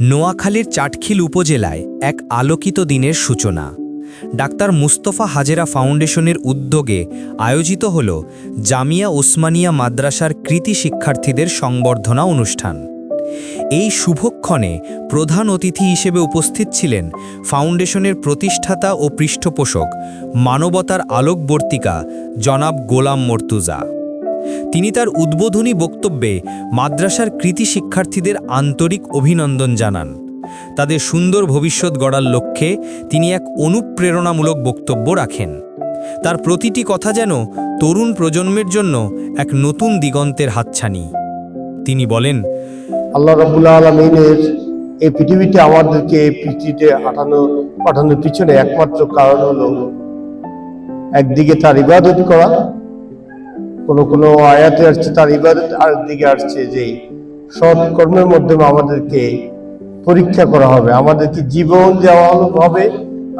নোয়াখালীর চাটখিল উপজেলায় এক আলোকিত দিনের সূচনা। ডাক্তার মুস্তফা হাজেরা ফাউন্ডেশনের উদ্যোগে আয়োজিত হল জামিয়া ওসমানিয়া মাদ্রাসার কৃতি শিক্ষার্থীদের সংবর্ধনা অনুষ্ঠান। এই শুভক্ষণে প্রধান অতিথি হিসেবে উপস্থিত ছিলেন ফাউন্ডেশনের প্রতিষ্ঠাতা ও পৃষ্ঠপোষক মানবতার আলোকবর্তিকা জনাব গোলাম মর্তুজা। তিনি তার উদ্বোধনী বক্তব্যে মাদ্রাসার কৃতি শিক্ষার্থীদের আন্তরিক অভিনন্দন জানান। তাদের সুন্দর ভবিষ্যৎ গড়ার লক্ষ্যে তিনি এক অনুপ্রেরণামূলক বক্তব্য রাখেন। তার প্রতিটি কথা যেন তরুণ প্রজন্মের জন্য এক নতুন দিগন্তের হাতছানি। তিনি বলেন, আল্লাহ রবুল্লা আলমিনের এই পৃথিবীতে আমাদেরকে এই পৃথিবীতে হাঁটানো, পাঠানোর পিছনে একমাত্র কারণ হলো একদিকে তার ইবাদত করা কোন কোনো আয়াতে আসছে, তার ইবাদত আর দিকে আসছে যে সৎ কর্মের মাধ্যমে আমাদেরকে পরীক্ষা করা হবে, আমাদেরকে জীবন দেওয়া হবে,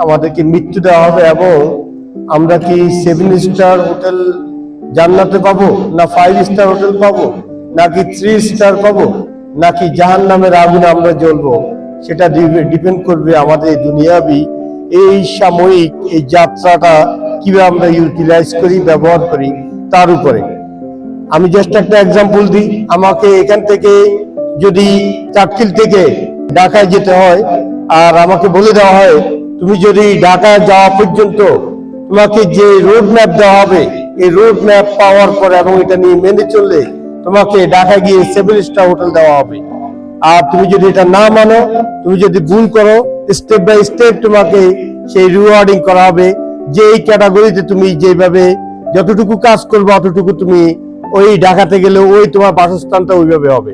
আমাদেরকে মৃত্যু দেওয়া হবে এবং আমরা কি সেভেন স্টার হোটেল জান্নাতে পাবো, না ফাইভ স্টার হোটেল পাবো, নাকি থ্রি স্টার পাবো, নাকি জাহান নামের আগুনে আমরা জ্বলবো, সেটা ডিপেন্ড করবে আমাদের দুনিয়াবি, এই সাময়িক এই যাত্রাটা কীভাবে আমরা ইউটিলাইজ করি, ব্যবহার করি। তার উপরে। আমি জাস্ট একটা এক্সাম্পল দিই। আমাকে এখান থেকে যদি চাটকিল থেকে ঢাকায় যেতে হয়, আর আমাকে বলে দেওয়া হয়, তুমি যদি ঢাকায় যাওয়া পর্যন্ত তোমাকে যে রোড ম্যাপ দেওয়া হবে, এই রোড ম্যাপ পাওয়ার পরে এবং এটা নিয়ে মেনে চললে তোমাকে ঢাকা গিয়ে সেভেন স্টার হোটেল দেওয়া হবে। আর তুমি যদি এটা না মানো, তুমি যদি ভুল করো স্টেপ বাই স্টেপ তোমাকে সেই রিওয়ার্ডিং করা হবে। যে এই ক্যাটাগরিতে তুমি যেভাবে যতটুকু কাজ করবে, অতটুকু তুমি ওই ঢাকাতে গেলে ওই তোমার বাসস্থানটা ওইভাবে হবে।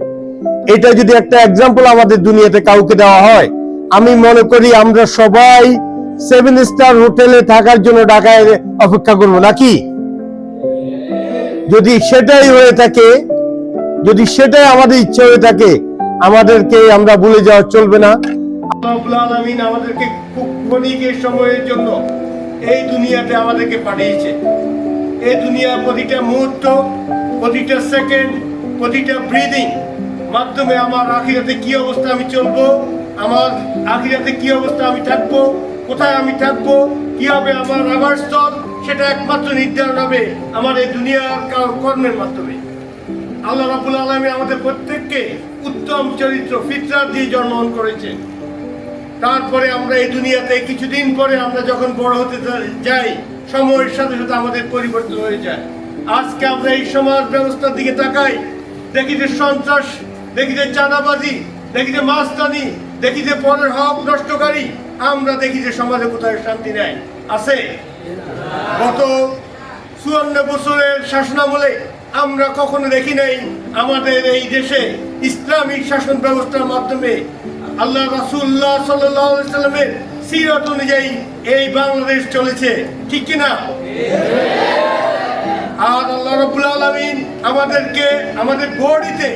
এটা যদি একটা এক্সাম্পল আমাদের দুনিয়াতে কাউকে দেওয়া হয়, আমি মনে করি আমরা সবাই সেভেন স্টার হোটেলে থাকার জন্য ঢাকায় অপেক্ষা করব, নাকি? যদি সেটাই হয়ে থাকে, যদি সেটাই আমাদের ইচ্ছা হয়ে থাকে, আমাদেরকে আমরা ভুলে যাওয়া চলবে না। আমাদেরকে সময়ের জন্য এই দুনিয়াতে আমাদেরকে পাঠিয়েছে। এই দুনিয়ার প্রতিটা মুহূর্ত, প্রতিটা সেকেন্ড প্রতিটা ব্রিদিং মাধ্যমে আমার আখিরাতে কি অবস্থা আমি চলবো? আমার আখিরাতে কি অবস্থা আমি থাকব? কোথায় আমি থাকব? কি হবে আমার আবার স্তর সেটা একমাত্র নির্ধারণ হবে আমার এই দুনিয়ার কর্মের মাধ্যমে। আল্লাহ রাবুল আলমী আমাদের প্রত্যেককে উত্তম চরিত্র ফিতরা দিয়ে জন্মগ্রহণ করেছেন। তারপরে আমরা এই দুনিয়াতে কিছুদিন পরে আমরা যখন বড় হতে যাই সময়ের সাথে সাথে আমাদের পরিবর্তন হয়ে যায়। আজকে আমরা এই সমাজ ব্যবস্থার দিকে তাকাই। দেখি যে সন্ত্রাস, দেখি যে চাঁদাবাজি, দেখি যে মাস্তানি, দেখি যে পরের হক নষ্টকারী, আমরা দেখি যে সমাজে কোথায় শান্তি নেই। আছে? গত চুয়ান্ন বছরের শাসনামলে আমরা কখনো দেখি নাই আমাদের এই দেশে ইসলামিক শাসন ব্যবস্থার মাধ্যমে আল্লাহ রাসুল্লাহ সাল্লামের সিরত অনুযায়ী এই বাংলাদেশ চলেছে, ঠিক কিনা? আর আল্লাহ রবুল আলমিন আমাদেরকে, আমাদের বডিতে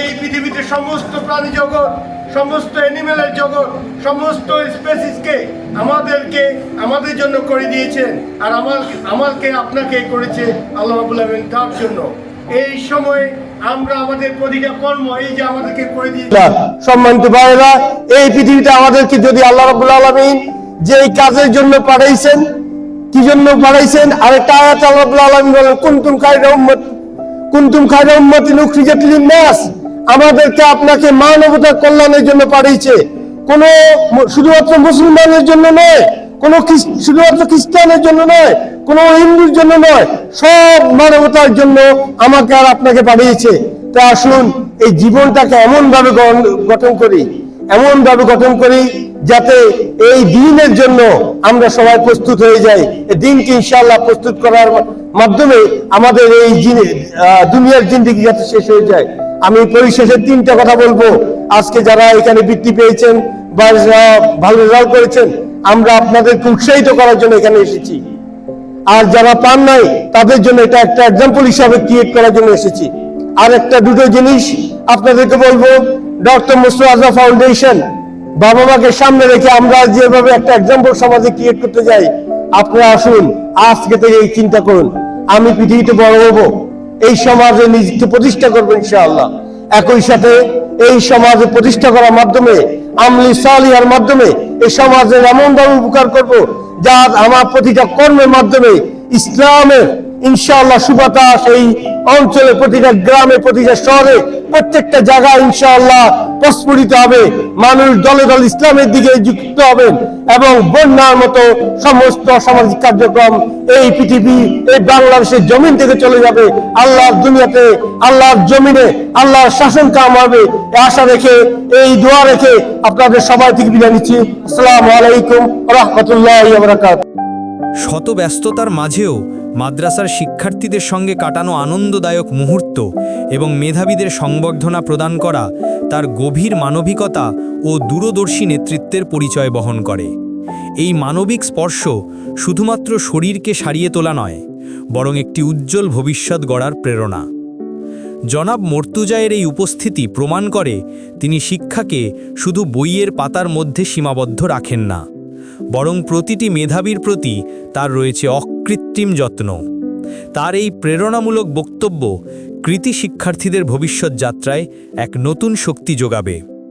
এই পৃথিবীতে সমস্ত প্রাণী জগৎ, সমস্ত অ্যানিমেলের জগৎ, সমস্ত স্পেসিসকে আমাদেরকে, আমাদের জন্য করে দিয়েছেন। আর আমার আমাকে আপনাকে করেছে আল্লাহ রবুল আলমিন তার জন্য। এই সময় আমাদেরকে সম্মানিত ভাইরা এই আমাদেরকে যদি আল্লাহ যে এই কাজের জন্য পাঠাইছেন, কি জন্য বাড়াইছেন আরেকটা আয়াত আল্লাহ বলেন, কুনতুম খায়রা উম্মত, কুনতুম খায়রা আমাদেরকে আপনাকে মানবতার কল্যাণের জন্য পাঠিয়েছে। কোন শুধুমাত্র মুসলমানের জন্য নয় কোন শুধুমাত্র খ্রিস্টানের জন্য নয়, কোন হিন্দুর জন্য নয়, সব মানবতার জন্য আমাকে আর আপনাকে পাঠিয়েছে। তা আসুন, এই জীবনটাকে এমন ভাবে গঠন করি এমন ভাবে গঠন করি যাতে এই দিনের জন্য আমরা সবাই প্রস্তুত হয়ে যাই। দিনকে ইনশাআল্লাহ প্রস্তুত করার মাধ্যমে আমাদের এই দুনিয়ার জিন্দিগি যাতে শেষ হয়ে যায়। আমি পরিশেষে তিনটা কথা বলব। আজকে যারা এখানে বৃত্তি পেয়েছেন বা ভালো রেজাল্ট করেছেন আমরা আপনাদেরকে উৎসাহিত করার জন্য এখানে এসেছি। আর যারা পান নাই, তাদের জন্য এটা একটা এক্সাম্পল হিসাবে ক্রিয়েট করার জন্য এসেছি। আর একটা দুটো জিনিস আপনাদেরকে বলব ডক্টর মুস্তফা ফাউন্ডেশন বাবা মাকে সামনে রেখে আমরা যেভাবে একটা এক্সাম্পল সমাজে ক্রিয়েট করতে যাই, আপনারা আসুন, আজকে থেকে এই চিন্তা করুন। আমি পৃথিবীতে বড় হব, এই সমাজে নিজেকে প্রতিষ্ঠা করব ইনশাআল্লাহ। একই সাথে এই সমাজে প্রতিষ্ঠা করার মাধ্যমে আমলি সালিয়ার মাধ্যমে এই সমাজের এমনভাবে উপকার করব যা আমার প্রতিটা কর্মের মাধ্যমে ইসলামের ইনশাআল্লাহ সুবাতাস এই অঞ্চলে প্রতিটা গ্রামে প্রতিটা শহরে প্রত্যেকটা জায়গায় ইনশাআল্লাহ প্রস্ফুটিত হবে। মানুষ দলে দল ইসলামের দিকে যুক্ত হবেন এবং বন্যার মতো সমস্ত সামাজিক কার্যক্রম এই পৃথিবী, এই বাংলাদেশের জমিন থেকে চলে যাবে। আল্লাহর দুনিয়াতে, আল্লাহর জমিনে আল্লাহর শাসন কাম হবে। আশা রেখে, এই দোয়া রেখে আপনাদের সবাই থেকে বিদায় নিচ্ছি। আসসালামু আলাইকুম রহমতুল্লাহ শত ব্যস্ততার মাঝেও মাদ্রাসার শিক্ষার্থীদের সঙ্গে কাটানো আনন্দদায়ক মুহূর্ত এবং মেধাবীদের সংবর্ধনা প্রদান করা তার গভীর মানবিকতা ও দূরদর্শী নেতৃত্বের পরিচয় বহন করে। এই মানবিক স্পর্শ শুধুমাত্র শরীরকে সারিয়ে তোলা নয়, বরং একটি উজ্জ্বল ভবিষ্যৎ গড়ার প্রেরণা। জনাব মর্তুজায়ের এই উপস্থিতি প্রমাণ করে তিনি শিক্ষাকে শুধু বইয়ের পাতার মধ্যে সীমাবদ্ধ রাখেন না বরং প্রতিটি মেধাবীর প্রতি তার রয়েছে অকৃত্রিম যত্ন। তার এই প্রেরণামূলক বক্তব্য কৃতি শিক্ষার্থীদের ভবিষ্যৎ যাত্রায় এক নতুন শক্তি যোগাবে।